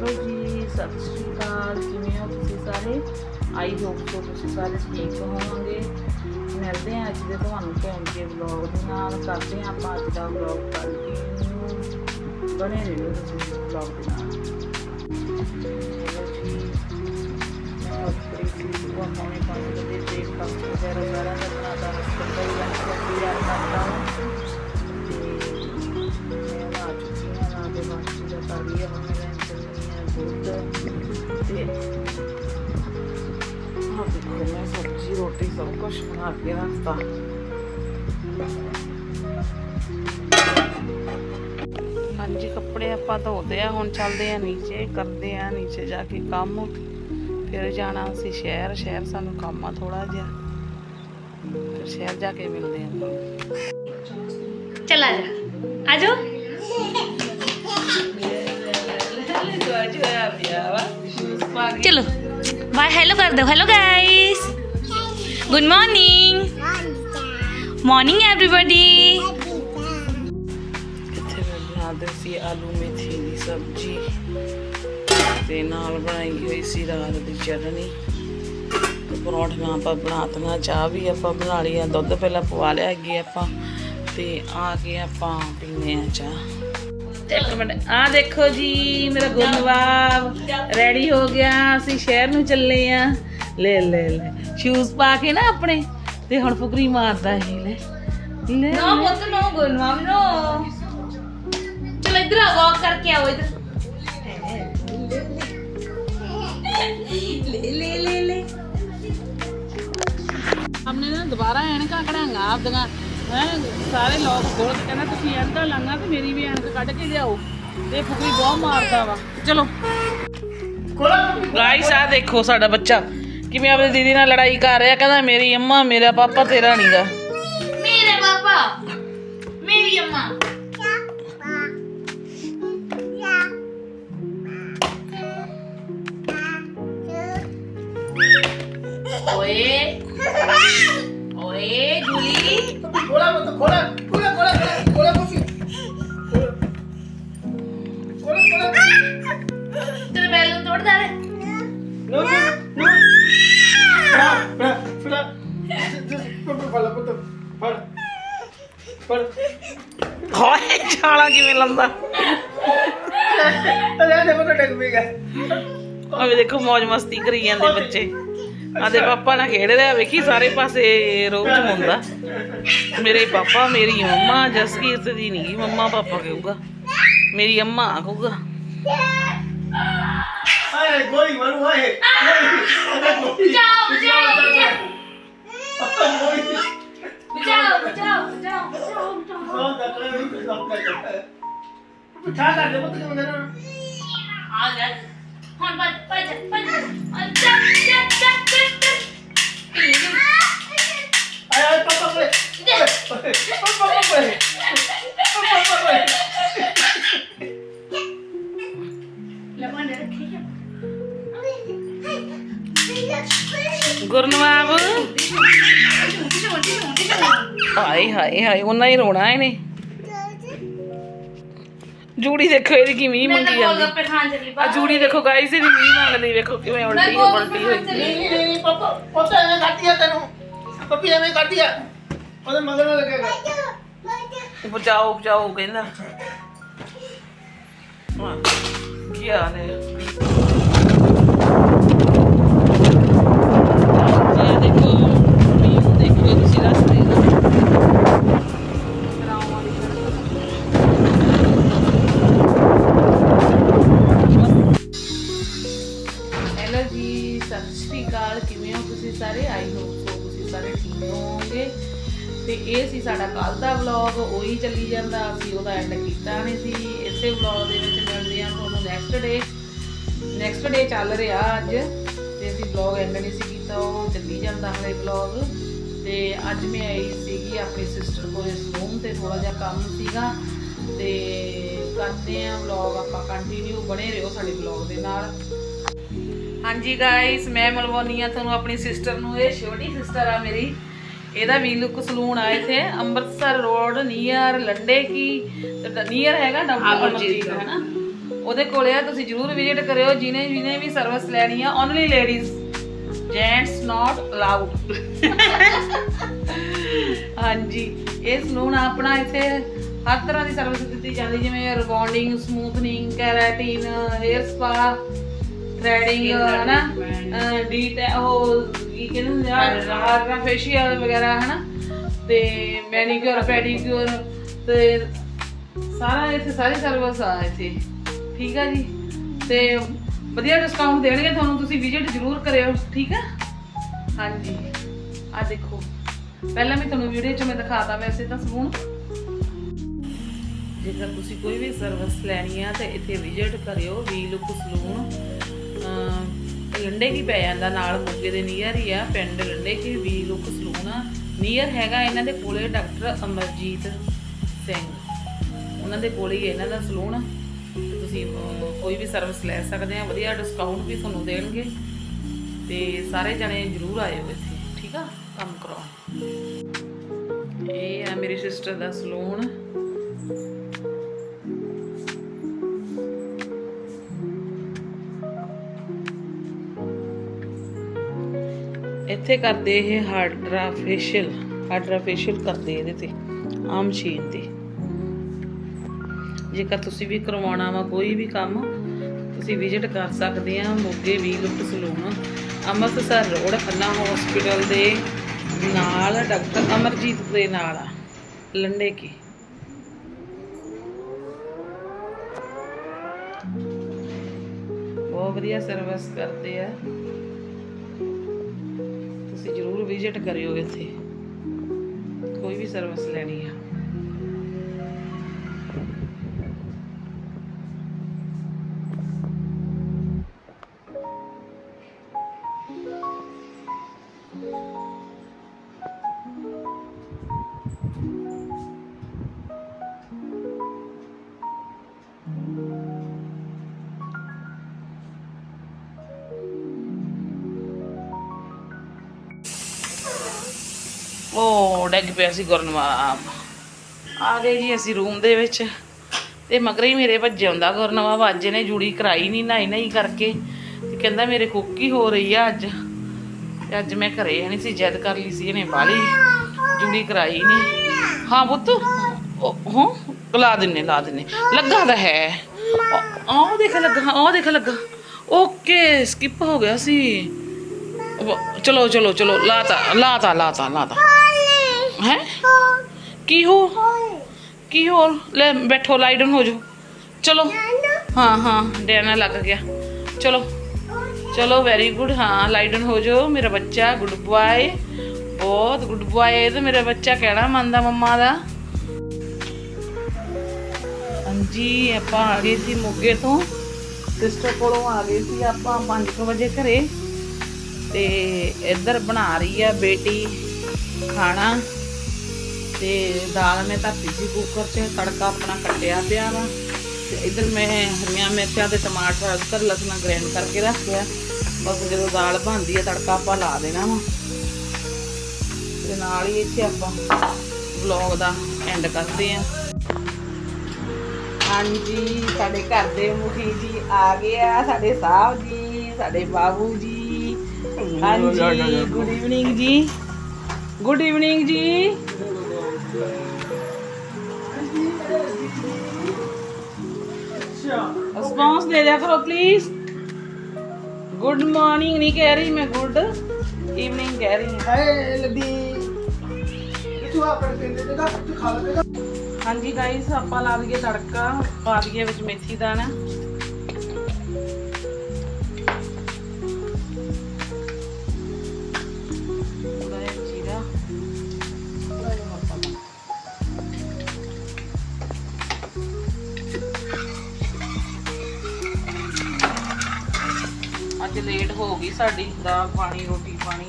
Hello ਜੀ, ਸਤਿ ਸ਼੍ਰੀ ਅਕਾਲ। ਕਿਵੇਂ ਹੋ ਤੁਸੀਂ ਸਾਰੇ? ਆਈ ਹੋਪ ਸੋ ਤੁਸੀਂ ਸਾਰੇ ਠੀਕ ਹੋਵੋਗੇ। ਮਿਲਦੇ ਹਾਂ ਅੱਜ ਦੇ ਤੁਹਾਨੂੰ ਭੈਣ ਕੇ ਵਲੌਗ ਦੇ ਨਾਲ। ਕਰਦੇ ਹਾਂ ਆਪਾਂ ਅੱਜ ਦਾ ਵਲੌਗ ਕੰਟੀਨਿਊ ਬਣੇ ਰਹੋ ਤੁਸੀਂ ਵਲੌਗ ਦੇ ਨਾਲ। ਮੈਂ ਉੱਪਰ ਸੀ ਸੁਬਹ ਪੌਣੇ ਪੰਜ ਵਜੇ ਬ੍ਰੇਕਫਾਸਟ ਵਗੈਰਾ ਸਾਰਾ ਕਰਨਾ ਤਾਂ ਰਸਤੇ ਦਾ ਲੰਚ ਕਰਕੇ ਤਿਆਰ ਕਰਦਾ ਹਾਂ। daglig verste. हाँ जी कपड़े आप धोते हैं हूँ चलते हैं नीचे करते हैं नीचे जाके काम फिर जाना असं शहर शहर सू काम थोड़ा जहा फिर शहर जाके मिलते हैं चला जा आ चलो बाय हेलो कर दो hello guys good morning morning everybody ਇੱਥੇ ਮੈਂ ਬਣਾਉਂਦੇ ਸੀ ਆਲੂ ਮੇਥੀ ਦੀ ਸਬਜ਼ੀ ਤੇ ਨਾਲ ਬਣਾਈ ਹੋਈ ਸੀ ਰਾਤ ਦੀ ਚਟਨੀ ਤੇ ਪਰੌਂਠੀਆਂ ਆਪਾਂ ਬਣਾਤੀਆਂ ਚਾਹ ਵੀ ਆਪਾਂ ਬਣਾ ਲਈ ਆ ਦੁੱਧ ਪਹਿਲਾਂ ਪਵਾ ਲਿਆ ਅੱਗੇ ਆਪਾਂ ਤੇ ਆ ਕੇ ਆਪਾਂ ਪੀਨੇ ਆ ਚਾਹ ਇੱਕ ਮਿੰਟ ਆ ਦੇਖੋ ਜੀ ਮੇਰਾ ਗੁਰਨਵਾਬ ਰੈਡੀ ਹੋ ਗਿਆ ਅਸੀਂ ਸ਼ਹਿਰ ਨੂੰ ਚੱਲੇ ਆ ਲੈ ਲੈ ਲੈ ਸ਼ੂਜ਼ ਪਾ ਕੇ ਨਾ ਆਪਣੇ ਤੇ ਹੁਣ ਫੁਕਰੀ ਮਾਰਦਾ ਇਹ ਲੈ। ਲੈ। ਨਾ ਪੁੱਤ ਨੋ ਗੁਣ ਮਾਮ ਚਲ ਇਧਰ ਆ ਵਾਕ ਕਰਕੇ ਆਓ ਇਧਰ। ਲੈ ਲੈ ਲੈ ਲੈ। ਆਪਨੇ ਨਾ ਦੁਬਾਰਾ ਐਨਕਾਂ ਕਢਾਂਗਾ ਆਪ ਦੀਆਂ ਸਾਰੇ ਲੋਕ ਕੋਲ ਕਹਿੰਦਾ ਤੁਸੀਂ ਐਨਕਾਂ ਲਾਂਗਾ ਤੇ ਮੇਰੀ ਵੀ ਐਨਕ ਕੱਢ ਕੇ ਲਿਆਓ। ਤੇ ਫੁਕਰੀ ਬਹੁਤ ਮਾਰਦਾ ਵਾ। ਚਲੋ। ਗਾਇਸ ਆ ਦੇਖੋ ਸਾਡਾ ਬੱਚਾ। कि मैं अपने दीदी ना लड़ाई कर रहा कहता मेरी अम्मा मेरा पापा तेरा नहीं था मेरे पापा मेरी अम्मा ओए ओए जूली खोला मत खोला ਪੁੱਟੂ ਛਾਲਾ ਕਿਵੇਂ ਲੰਦਾ ਅਰੇ ਦੇ ਪੁੱਟੂ ਡਿੱਗ ਪੀਗਾ ਆਵੇ ਦੇਖੋ ਮौज ਮਸਤੀ ਕਰੀ ਜਾਂਦੇ ਬੱਚੇ। ਆਦੇ ਪਾਪਾ ਨਾ ਖੇਡ ਰਿਹਾ ਵੇਖੀ ਸਾਰੇ ਪਾਸੇ ਰੋਜ਼ ਮੁੰਦਾ ਮੇਰੇ ਪਾਪਾ ਮੇਰੀ ਮੰਮਾ ਜਸਕੀਰਤ ਦੀ ਨਹੀਂ ਮੰਮਾ ਪਾਪਾ ਕਹੂਗਾ। ਮੇਰੀ ਅੰਮਾ ਕਹੂਗਾ। ਹਾਏ ਗੋਲੀ ਮਰੂ ਹਾਏ। ਪੁੱਠਾ ਕਰ ਦੇ ਪੁੱਤ ਕਿਉਂ ਨਾ ਆ ਜਾ। ਹੁਣ ਭੱਜ ਭੱਜ ਭੱਜ। ਚੱਕ ਚੱਕ ਚੱਕ ਚੱਕ ਆਏ ਆਏ ਪਾਪਾ ਕੋਲੇ ਓਏ, ਓਏ, ਪਾਪਾ ਕੋਲੇ ਪਾਪਾ ਕੋਲੇ ਲਮਨ ਨੇ ਰੱਖੀ ਆ। ਗੁਰਨਵਾਬ। ਹਾਏ ਹਾਏ ਹਾਏ ਉਹਨਾਂ ਹੀ ਰੋਣਾ ਇਹਨੇ। ਜੂੜੀ ਦੇਖੋ ਇਹਦੀ ਕੀ ਮੀਂਹ ਮੰਗੀ ਆ ਜੂੜੀ ਦੇਖੋ ਗਾਈਸ ਇਹਦੀ ਮੀਂਹ ਮੰਗਦੀ ਵੇਖੋ ਕਿਵੇਂ ਉਲਟੀ ਹੋ ਉਲਟੀ ਹੋਈ। ਨਹੀਂ ਨਹੀਂ ਨਹੀਂ ਪਾਪਾ ਪੁੱਤ ਐਵੇਂ ਕਰਦੀ ਤੈਨੂੰ। ਪੱਪੀ ਐਵੇਂ ਕਰਦੀ ਉਹਦੇ ਮਗਰ ਨਾ ਲੱਗੇਗਾ ਬਚਾਓ ਬਚਾਓ ਕਹਿੰਦਾ। ਕੀ ਹਾਲ ਹੈ? ਹੋਵੋਗੇ ਤੇ ਇਹ ਸੀ ਸਾਡਾ ਕੱਲ ਦਾ ਵਲੌਗ ਉਹੀ ਚੱਲੀ ਜਾਂਦਾ। ਅਸੀਂ ਉਹਦਾ ਐਂਡ ਕੀਤਾ ਨਹੀਂ ਸੀ। ਇਸੇ ਵਲੌਗ ਦੇ ਵਿੱਚ ਮਿਲਦੇ ਹਾਂ ਤੁਹਾਨੂੰ ਨੈਕਸਟ ਡੇ ਨੈਕਸਟ ਡੇ ਚੱਲ ਰਿਹਾ ਅੱਜ। ਤੇ ਅਸੀਂ ਵਲੌਗ ਐਂਡ ਨਹੀਂ ਸੀ ਕੀਤਾ, ਉਹ ਚੱਲੀ ਜਾਂਦਾ ਹਲੇ ਵਲੌਗ ਤੇ ਅੱਜ ਮੈਂ ਆਈ ਸੀਗੀ ਆਪਣੀ ਸਿਸਟਰ ਕੋਲੇ ਸਲੂਨ ਤੇ ਥੋੜਾ ਜਿਹਾ ਕੰਮ ਸੀਗਾ। ਤੇ ਕਰਦੇ ਆ ਵਲੌਗ ਆਪਾਂ ਕੰਟੀਨਿਊ ਬਣੇ ਰਹੋ ਸਾਡੇ ਵਲੌਗ ਦੇ ਨਾਲ। ਹਾਂਜੀ ਗਾਇਸ ਮੈਂ ਮਿਲਵਾਉਣੀ ਆ ਤੁਹਾਨੂੰ ਆਪਣੀ ਸਿਸਟਰ ਨੂੰ, ਇਹ ਛੋਟੀ ਸਿਸਟਰ ਆ ਮੇਰੀ। ਇਹਦਾ ਵੀ ਲੁੱਕ ਸਲੂਨ ਆਏ ਥੇ ਅੰਮ੍ਰਿਤਸਰ ਰੋਡ ਨੀਅਰ ਲੰਡੇ ਕੀ ਨੀਅਰ ਹੈਗਾ ਡਾਕਟਰ ਅਮਰਜੀਤ ਹੈ ਨਾ ਉਹਦੇ ਕੋਲੇ ਆ ਤੁਸੀਂ ਜਰੂਰ ਵਿਜ਼ਿਟ ਕਰਿਓ ਜਿਨੇ ਜਿਨੇ ਵੀ ਸਰਵਿਸ ਲੈਣੀ ਆ only ladies gents not allowed ਹਾਂਜੀ ਇਹ ਸਲੂਨ ਆਪਣਾ ਇੱਥੇ ਹਰ ਤਰ੍ਹਾਂ ਦੀ ਸਰਵਿਸ ਦਿੱਤੀ ਜਾਂਦੀ ਜਿਵੇਂ rebonding smoothening keratin hair spa threading ਹਨਾ? ਡੀ ਉਹ ਕੀ ਕਹਿੰਦੇ ਹੁੰਦੇ ਆ ਹਾਰਡਰਾ ਫੇਸ਼ੀਅਲ ਵਗੈਰਾ, ਹਨਾ? ਤੇ ਮੈਨੀਕਿਉਰ ਪੈਡੀਕਿਉਰ ਤੇ ਸਾਰਾ ਇੱਥੇ ਸਾਰੀ ਸਰਵਿਸ ਆ ਇੱਥੇ। ਠੀਕ ਆ ਜੀ? ਤੇ ਵਧੀਆ ਡਿਸਕਾਊਂਟ ਦੇਣਗੇ ਤੁਹਾਨੂੰ, ਤੁਸੀਂ ਵਿਜ਼ਿਟ ਜ਼ਰੂਰ ਕਰਿਓ, ਠੀਕ ਆ? ਹਾਂਜੀ। ਆ ਦੇਖੋ। ਪਹਿਲਾਂ ਵੀ ਤੁਹਾਨੂੰ ਵੀਡੀਓ 'ਚ ਮੈਂ ਦਿਖਾਤਾ ਵੈਸੇ ਤਾਂ ਸਲੂਨ ਜੇਕਰ ਤੁਸੀਂ ਕੋਈ ਵੀ ਸਰਵਿਸ ਲੈਣੀ ਆ, ਤਾਂ ਇੱਥੇ ਵਿਜ਼ਿਟ ਕਰਿਓ, ਵੀ ਲੁੱਕ ਸਲੂਨ ਲੰਡੇ ਕੀ ਪੈ ਜਾਂਦਾ, ਨਾਲ ਮੋਗੇ ਦੇ ਨੀਅਰ ਹੀ ਆ, ਪਿੰਡ ਲੰਡੇ ਕੀ ਵੀ ਲੁੱਕ ਸਲੂਨ ਆ। ਨੀਅਰ ਹੈਗਾ ਇਹਨਾਂ ਦੇ ਕੋਲੇ ਡਾਕਟਰ ਅਮਰਜੀਤ ਸਿੰਘ। ਉਹਨਾਂ ਦੇ ਕੋਲੇ ਹੀ ਇਹਨਾਂ ਦਾ ਸਲੂਨ ਤੁਸੀਂ ਕੋਈ ਵੀ ਸਰਵਿਸ ਲੈ ਸਕਦੇ ਆ, ਵਧੀਆ ਡਿਸਕਾਊਂਟ ਵੀ ਤੁਹਾਨੂੰ ਦੇਣਗੇ। ਤੇ ਸਾਰੇ ਜਣੇ ਜਰੂਰ ਆਇਓ ਇੱਥੇ, ਠੀਕ ਆ? ਕੰਮ ਕਰਾਓ ਇਹ ਆ ਮੇਰੀ ਸਿਸਟਰ ਦਾ ਸਲੂਨ। ਇੱਥੇ ਕਰਦੇ ਇਹ ਹਾਰਡਰਾ ਫੇਸ਼ੀਅਲ ਹਾਰਡਰਾ ਫੇਸ਼ੀਅਲ ਕਰਦੇ ਇਹਦੇ ਤੇ, ਆਮ ਮਸ਼ੀਨ ਤੇ। ਜੇਕਰ ਤੁਸੀਂ ਵੀ ਕਰਵਾਉਣਾ ਵਾ ਕੋਈ ਵੀ ਕੰਮ, ਤੁਸੀਂ ਵਿਜ਼ਿਟ ਕਰ ਸਕਦੇ ਆ, ਮੋਗੇ ਵੀ look salon, Amritsar road, Khanna hospital ਦੇ ਨਾਲ, ਡਾਕਟਰ ਅਮਰਜੀਤ ਦੇ ਨਾਲ ਆ, ਲੰਡੇ ਕੀ। ਬਹੁਤ ਵਧੀਆ ਸਰਵਿਸ ਕਰਦੇ ਆ। ਵਿਜ਼ਿਟ ਕਰਿਓ ਇੱਥੇ। ਕੋਈ ਵੀ ਸਰਵਿਸ ਲੈਣੀ ਆ। ਉਹ ਪਿਆ ਸੀ ਗੁਰਨਵਾਬ ਆ ਗਏ ਜੀ ਅਸੀਂ ਰੂਮ ਦੇ ਵਿੱਚ। ਤੇ ਮਗਰ ਹੀ ਮੇਰੇ ਭੱਜੇ ਆਉਂਦਾ ਗੁਰਨਵਾਬ ਅੱਜ ਇਹਨੇ ਜੂੜੀ ਕਰਾਈ ਨਹੀਂ ਨਾਈ ਨਹੀਂ ਕਰਕੇ। ਤੇ ਕਹਿੰਦਾ ਮੇਰੇ ਕੁੱਕੀ ਹੋ ਰਹੀ ਆ ਅੱਜ। ਤੇ ਅੱਜ ਮੈਂ ਘਰੇ ਨਹੀਂ ਸੀ, ਜਿੱਦ ਕਰ ਲਈ ਸੀ ਇਹਨੇ ਬਾਲੀ। ਜੂੜੀ ਕਰਾਈ ਨਹੀਂ ਹਾਂ ਪੁੱਤ, ਉਹ ਲਾ ਦਿੰਨੇ ਲਾ ਦਿੰਨੇ। ਲੱਗਾ ਤਾਂ ਹੈ। ਆਹ ਦੇਖ ਲੱਗਾ, ਆਹ ਦੇਖ ਲੱਗਾ। ਓਕੇ, ਸਕਿਪ ਹੋ ਗਿਆ ਸੀ। ਵ- ਚਲੋ ਚਲੋ ਚਲੋ, ਲਾਤਾ ਲਾਤਾ ਲਾਤਾ ਲਾਤਾ। ਹੈ? ਕੀ ਹੋ? ਕੀ ਹੋਰ ਲੈ ਬੈਠੋ ਲਾਈ ਹੋ ਜਾਓ। ਚਲੋ। ਹਾਂ ਹਾਂ ਡੈਨਾ ਲੱਗ ਗਿਆ। ਚਲੋ। ਚਲੋ ਵੈਰੀ ਗੁੱਡ ਹਾਂ ਲਾਈ ਹੋ ਜਾਓ। ਮੇਰਾ ਬੱਚਾ ਗੁੱਡ ਬੁਆਏ ਬਹੁਤ ਗੁੱਡ ਬੁਆਏ ਤੇ ਮੇਰਾ ਬੱਚਾ, ਕਹਿਣਾ ਮੰਨਦਾ ਮੰਮਾ ਦਾ। ਹਾਂਜੀ, ਆਪਾਂ ਆ ਗਏ ਸੀ ਮੋਗੇ ਤੋਂ। ਸਿਸਟਰ ਕੋਲੋਂ ਆ ਗਏ ਸੀ ਆਪਾਂ 5 ਵਜੇ ਘਰੇ। ਤੇ ਇੱਧਰ ਬਣਾ ਰਹੀ ਆ ਬੇਟੀ, ਖਾਣਾ। ਤੇ ਦਾਲ ਮੈਂ ਧਰਤੀ ਸੀ ਕੁੱਕਰ 'ਚ ਤੜਕਾ ਆਪਣਾ ਕੱਟਿਆ ਪਿਆ ਵਾ। ਤੇ ਇੱਧਰ ਮੈਂ ਹਰੀਆਂ ਮਿਰਚਾਂ ਤੇ ਟਮਾਟਰ ਅਦਰਕ ਲਸਣ ਗ੍ਰੈਂਡ ਕਰਕੇ ਰੱਖਿਆ। ਬਸ ਜਦੋਂ ਦਾਲ ਬਣਦੀ ਆ ਤੜਕਾ ਆਪਾਂ ਲਾ ਦੇਣਾ ਵਾ। ਤੇ ਨਾਲ ਹੀ ਇੱਥੇ ਆਪਾਂ ਵਲੌਗ ਦਾ ਐਂਡ ਕਰਦੇ ਆ। ਹਾਂਜੀ ਸਾਡੇ ਘਰ ਦੇ ਮੁਖੀ ਜੀ ਆ ਗਏ ਆ ਸਾਡੇ ਸਾਹਿਬ ਜੀ ਸਾਡੇ ਬਾਬੂ ਜੀ। ਹਾਂਜੀ ਗੁੱਡ ਇਵਨਿੰਗ ਜੀ। ਗੁੱਡ ਇਵਨਿੰਗ ਜੀ। ਰਿਸਪੌਂਸ ਦੇ ਦਿਆ ਕਰੋ ਪਲੀਜ਼ ਗੁੱਡ ਮਾਰਨਿੰਗ ਨਹੀਂ ਕਹਿ ਰਹੀ ਮੈਂ ਗੁੱਡ ਇਵਨਿੰਗ ਕਹਿ ਰਹੀ ਹਾਂ। ਹਾਏ ਲੱਡੀ। ਕਿਥੋਂ ਆ ਕਰ ਕਹਿੰਦੇ ਜਗਾ ਤੂੰ ਖਾ ਲੇਗਾ ਹਾਂਜੀ ਗਾਇਸ ਅੱਜ ਲੇਟ ਹੋ ਗਈ ਸਾਡੀ ਦਾਲ ਪਾਣੀ, ਰੋਟੀ ਪਾਣੀ।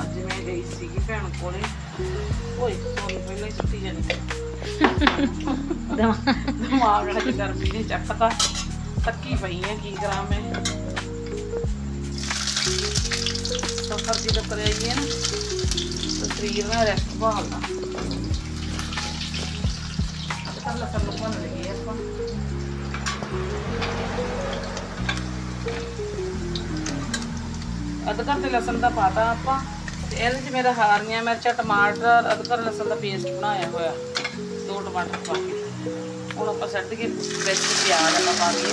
ਅੱਜ ਮੈਂ ਗਈ ਸੀਗੀ ਭੈਣ ਕੋਲੇ। ਓਏ ਸੋਨੀ ਪਹਿਲਾਂ ਹੀ ਸੁੱਤੀ ਜਾਂਦੀ ਦਿਮਾਗ ਅੱਜ ਗਰਮੀ ਨੇ ਚੱਕਤਾ। ਤੱਕੀ ਪਈ ਆ, ਕੀ ਕਰਾਂ ਮੈਂ। ਸਫਰ ਦੀ ਤਾਂ ਕਰਿਆ ਹੀ ਹੈ ਨਾ। ਸਰੀਰ ਨਾਲ ਰੈਸਟ ਭਾਲਦਾ ਅੱਜ ਕੱਲ੍ਹ ਨੂੰ ਭੰਨ ਲਈਏ। ਅਦਰਕ ਤੇ ਲਸਣ ਦਾ ਪਾਤਾ ਆਪਾਂ ਤੇ ਇਹਦੇ ਚ ਮੇਰਾ ਹਾਰੀਆਂ ਮਿਰਚਾਂ, ਟਮਾਟਰ ਅਦਰਕ ਲਸਣ ਦਾ ਪੇਸਟ ਬਣਾਇਆ ਹੋਇਆ। ਦੋ ਟਮਾਟਰ ਪਾ ਕੇ। ਹੁਣ ਆਪਾਂ ਸੱਟ ਕੇ ਵਿੱਚ ਪਿਆਜ਼ ਆਪਾਂ ਪਾ ਕੇ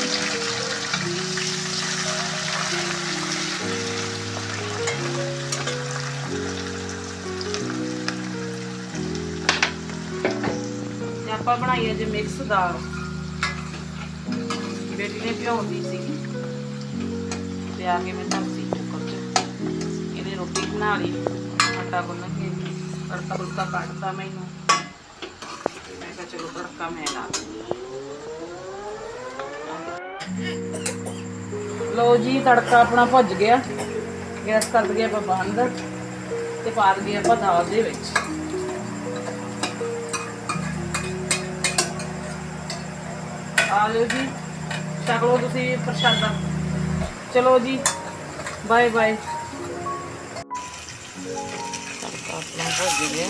ਤੇ ਆਪਾਂ ਬਣਾਈ ਅੱਜ ਮਿਕਸ ਦਾਲ। ਬੇਟੀ ਨੇ ਭਿਉਂਦੀ ਸੀਗੀ। ਤੇ ਆ ਕੇ ਮੈਂ ਧਰਤੀ ਕੁੱਕਰ 'ਚ ਇਹਨੇ ਰੋਟੀ ਬਣਾ ਲਈ। ਆਟਾ ਗੁੰਨ ਕੇ ਤੜਕਾ ਤੁੜਕਾ ਕੱਟਤਾ ਮੈਨੂੰ। ਮੈਂ ਕਿਹਾ ਚਲੋ ਤੜਕਾ ਮੈਂ ਲਾ ਲੋ। ਜੀ, ਤੜਕਾ ਆਪਣਾ ਭੁੱਜ ਗਿਆ। ਗੈਸ ਕਰ ਦਈਏ ਆਪਾਂ ਬੰਦ ਤੇ ਪਾ ਦਈਏ ਆਪਾਂ ਦਾਲ ਦੇ ਵਿੱਚ। ਆ ਲਓ ਜੀ, ਛਕ ਲਓ ਤੁਸੀਂ ਪ੍ਰਸ਼ਾਦਾ। ਚਲੋ ਜੀ ਬਾਏ ਬਾਏ ਤੜਕਾ ਆਪਣਾ ਭੁੱਜ ਗਿਆ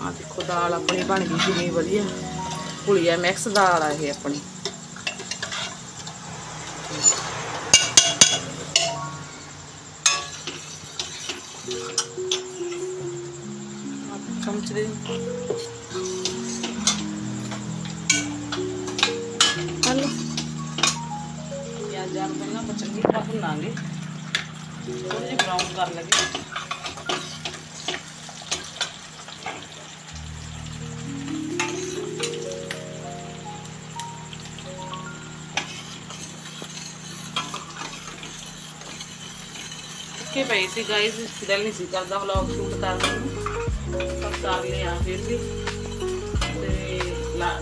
ਆ ਦੇਖੋ ਦਾਲ ਆਪਣੀ ਬਣ ਗਈ ਕਿੰਨੀ ਵਧੀਆ। ਭੁਲੀਆ ਮਿਕਸ ਦਾਲ ਆ ਇਹ ਆਪਣੀ। ਚਮਚ ਦੇ ਚੰਗੀ ਤਰ੍ਹਾਂ ਭੁੰਨਾਂਗੇ ਬਰਾਊਨ ਕਰ ਲਗੇ। ਕਿ ਪਈ ਸੀ ਗਾਇਸ ਦਿਲ ਨਹੀਂ ਸੀ ਕਰਦਾ ਵਲੌਗ ਸ਼ੂਟ ਕਰਨ ਨੂੰ। ਪਰ ਕਰ ਲਿਆ ਫਿਰ ਵੀ। ਤੇ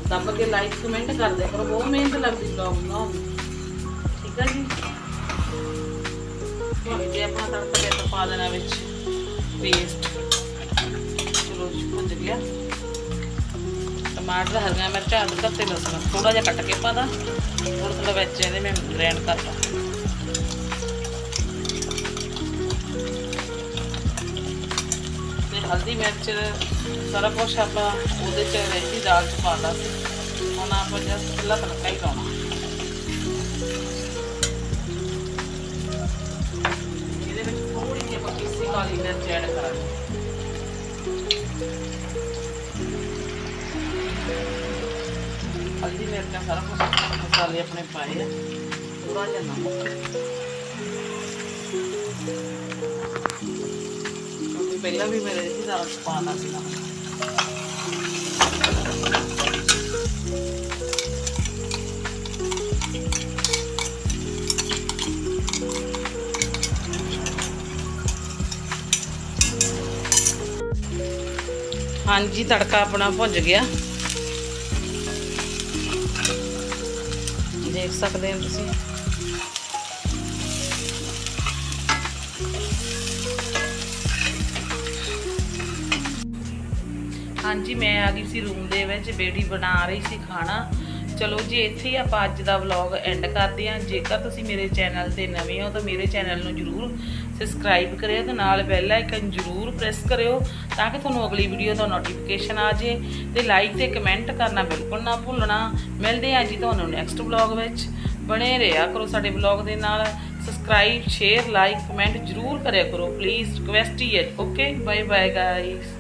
ਦੱਬ ਕੇ ਲਾਈਕ ਕਮੈਂਟ ਕਰਦੇ ਪਰ ਬਹੁਤ ਮਿਹਨਤ ਲੱਗਦੀ ਵਲੌਗ ਬਣਾਉਣ ਨੂੰ। ਠੀਕ ਹੈ ਜੀ? ਜੇ ਆਪਣਾ ਤੜਕਾ ਦੇ ਤਾਂ ਪਾ ਦੇਣਾ ਵਿੱਚ ਪੇਸਟ ਚਲੋ ਜੀ ਭੁੱਜ ਗਿਆ। ਟਮਾਟਰ, ਹਰੀਆਂ ਮਿਰਚਾਂ, ਅਦਰਕ ਤੇ ਲਸਣ। ਥੋੜਾ ਜਿਹਾ ਕੱਟ ਕੇ ਪਾਦਾ ਥੋੜਾ ਥੋੜਾ ਵਿੱਚ ਇਹਦੇ ਮੈਂ ਗ੍ਰੈਂਡ ਕਰਦਾ ਤੇ ਹਲਦੀ ਮਿਰਚ, ਸਾਰਾ ਕੁਝ ਆਪਾਂ ਉਹਦੇ ਚ ਰਹਿਤੀ ਦਾਲ ਚ ਪਾਤਾ ਸੀ। ਹੁਣ ਆਪਾਂ ਜਸਟ ਪਹਿਲਾਂ ਤੜਕਾ ਹੀ ਲਾਉਣਾ। ਆਪਾਂ ਪੀਸੀ ਕਾਲੀ ਮਿਰਚ ਐਡ ਕਰਾਂਗੇ ਹਲਦੀ ਮਿਰਚਾਂ ਸਾਰਾ ਕੁਝ ਮਸਾਲੇ ਆਪਣੇ ਪਾਏ ਆ। ਥੋੜਾ ਜਿਹਾ ਨਮਕ ਕਿਉਂਕਿ ਪਹਿਲਾਂ ਵੀ ਮੇਰੇ ਇਹਦੀ ਹਾਂਜੀ, ਤੜਕਾ ਆਪਣਾ ਭੁੱਜ ਗਿਆ। ਦੇਖ ਸਕਦੇ ਹੋ ਤੁਸੀਂ। ਹਾਂਜੀ, ਮੈਂ ਆ ਗਈ ਸੀ ਰੂਮ ਦੇ ਵਿੱਚ ਬੇਟੀ ਬਣਾ ਰਹੀ ਸੀ ਖਾਣਾ। ਚਲੋ ਜੀ, ਇੱਥੇ ਹੀ ਆਪਾਂ ਅੱਜ ਦਾ ਵਲੌਗ ਐਂਡ ਕਰਦੇ ਹਾਂ। ਜੇਕਰ ਤੁਸੀਂ ਮੇਰੇ ਚੈਨਲ ਤੇ ਨਵੇਂ ਹੋ ਤਾਂ ਮੇਰੇ ਚੈਨਲ ਨੂੰ ਜਰੂਰ ਸਬਸਕ੍ਰਾਈਬ ਕਰਿਓ ਤੇ ਨਾਲ ਬੈਲ ਆਈਕਨ ਜਰੂਰ ਪ੍ਰੈਸ ਕਰਿਓ ਤਾਂ ਕਿ ਤੁਹਾਨੂੰ ਅਗਲੀ ਵੀਡੀਓ ਦਾ ਨੋਟੀਫਿਕੇਸ਼ਨ ਆ ਜੇ। ਤੇ ਲਾਈਕ ਤੇ ਕਮੈਂਟ ਕਰਨਾ ਬਿਲਕੁਲ ਨਾ ਭੁੱਲਣਾ। ਮਿਲਦੇ ਹਾਂ ਜੀ ਤੁਹਾਨੂੰ ਨੈਕਸਟ ਵਲੌਗ ਵਿੱਚ। ਬਣੇ ਰਿਹਾ ਕਰੋ ਸਾਡੇ ਵਲੌਗ ਦੇ ਨਾਲ। ਸਬਸਕ੍ਰਾਈਬ ਸ਼ੇਅਰ ਲਾਈਕ ਕਮੈਂਟ ਜਰੂਰ ਕਰਿਆ ਕਰੋ। ਪਲੀਜ਼ ਰਿਕਵੈਸਟ ਹੀ ਹੈ। Okay bye bye guys